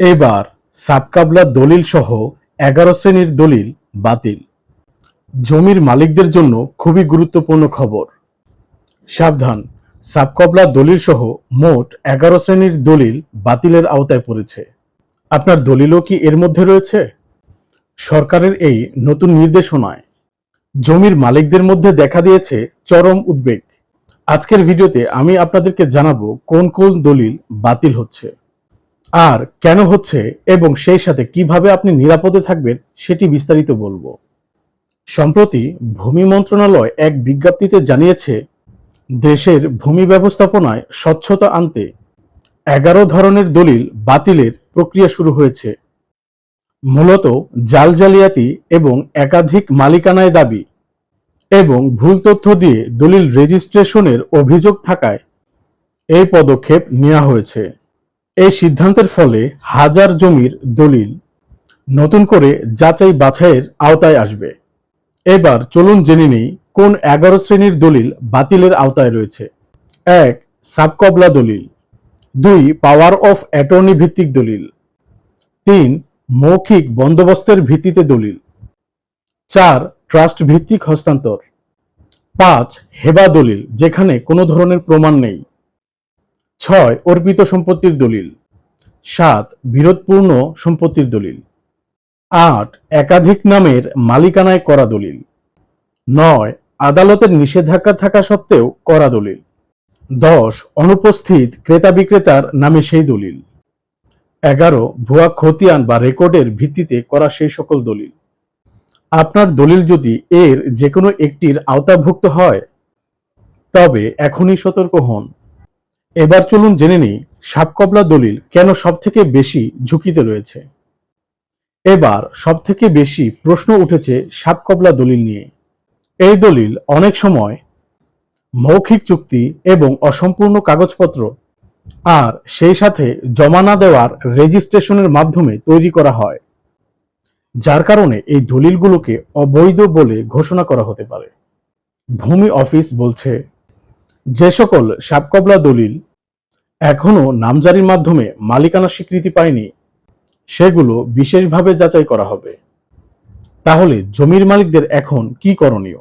এবার সাবকাবলা দলিল সহ এগারো শ্রেণির দলিল বাতিল। জমির মালিকদের জন্য খুবই গুরুত্বপূর্ণ খবর। সাবধান, সাবকবলা দলিল সহ মোট এগারো শ্রেণির দলিল বাতিলের আওতায় পড়েছে। আপনার দলিলও কি এর মধ্যে রয়েছে? সরকারের এই নতুন নির্দেশনায় জমির মালিকদের মধ্যে দেখা দিয়েছে চরম উদ্বেগ। আজকের ভিডিওতে আমি আপনাদেরকে জানাব কোন কোন দলিল বাতিল হচ্ছে। আর কেন হচ্ছে এবং সেই সাথে কীভাবে আপনি নিরাপদে থাকবেন সেটি বিস্তারিত বলব। সম্প্রতি ভূমি মন্ত্রণালয় এক বিজ্ঞপ্তিতে জানিয়েছে, দেশের ভূমি ব্যবস্থাপনায় স্বচ্ছতা আনতে এগারো ধরনের দলিল বাতিলের প্রক্রিয়া শুরু হয়েছে। মূলত জাল জালিয়াতি এবং একাধিক মালিকানায় দাবি এবং ভুল তথ্য দিয়ে দলিল রেজিস্ট্রেশনের অভিযোগ থাকায় এই পদক্ষেপ নেওয়া হয়েছে। এই সিদ্ধান্তের ফলে হাজার জমির দলিল নতুন করে যাচাই বাছাইয়ের আওতায় আসবে। এবার চলুন জেনে নেই কোন এগারো শ্রেণির দলিল বাতিলের আওতায় রয়েছে। এক, সাবকবলা দলিল। দুই, পাওয়ার অফ অ্যাটর্নি ভিত্তিক দলিল। তিন, মৌখিক বন্দোবস্তের ভিত্তিতে দলিল। চার, ট্রাস্ট ভিত্তিক হস্তান্তর। পাঁচ, হেবা দলিল, যেখানে কোনো ধরনের প্রমাণ নেই। ছয়, অর্পিত সম্পত্তির দলিল। সাত, বিরোধপূর্ণ সম্পত্তির দলিল। আট, একাধিক নামের মালিকানায় করা দলিল। নয়, আদালতের নিষেধাজ্ঞা থাকা সত্ত্বেও করা দলিল। দশ, অনুপস্থিত ক্রেতা বিক্রেতার নামে সেই দলিল। এগারো, ভুয়া খতিয়ান বা রেকর্ডের ভিত্তিতে করা সেই সকল দলিল। আপনার দলিল যদি এর যে কোনো একটির আওতাভুক্ত হয়, তবে এখনই সতর্ক হন। এবার চলুন জেনে নিই সাপকবলা দলিল কেন সব থেকে বেশি ঝুঁকিতে রয়েছে। এবার সব থেকে বেশি প্রশ্ন উঠেছে সাপকবলা দলিল নিয়ে। এই দলিল অনেক সময় মৌখিক চুক্তি এবং অসম্পূর্ণ কাগজপত্র আর সেই সাথে জমা না দেওয়ার রেজিস্ট্রেশনের মাধ্যমে তৈরি করা হয়, যার কারণে এই দলিলগুলোকে অবৈধ বলে ঘোষণা করা হতে পারে। ভূমি অফিস বলছে, যে সকল সাপকবলা দলিল এখনও নামজারির মাধ্যমে মালিকানা স্বীকৃতি পায়নি, সেগুলো বিশেষভাবে যাচাই করা হবে। তাহলে জমির মালিকদের এখন কি করণীয়?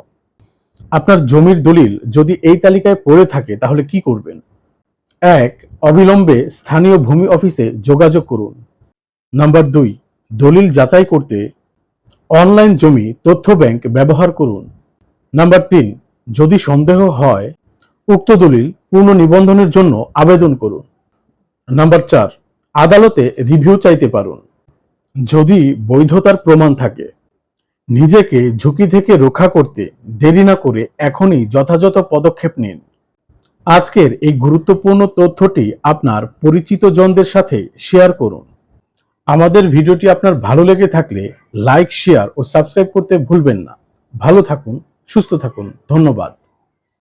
আপনার জমির দলিল যদি এই তালিকায় পড়ে থাকে, তাহলে কি করবেন? এক, অবিলম্বে স্থানীয় ভূমি অফিসে যোগাযোগ করুন। নাম্বার দুই, দলিল যাচাই করতে অনলাইন জমি তথ্য ব্যাংক ব্যবহার করুন। নাম্বার তিন, যদি সন্দেহ হয়, উক্ত দলিল পূর্ণ নিবন্ধনের জন্য আবেদন করুন। নাম্বার চার, আদালতে রিভিউ চাইতে পারুন। যদি বৈধতার প্রমাণ থাকে, নিজেকে ঝুঁকি থেকে রক্ষা করতে দেরি না করে এখনই যথাযথ পদক্ষেপ নিন। আজকের এই গুরুত্বপূর্ণ তথ্যটি আপনার পরিচিত জনদের সাথে শেয়ার করুন। আমাদের ভিডিওটি আপনার ভালো লেগে থাকলে লাইক, শেয়ার ও সাবস্ক্রাইব করতে ভুলবেন না। ভালো থাকুন, সুস্থ থাকুন। ধন্যবাদ।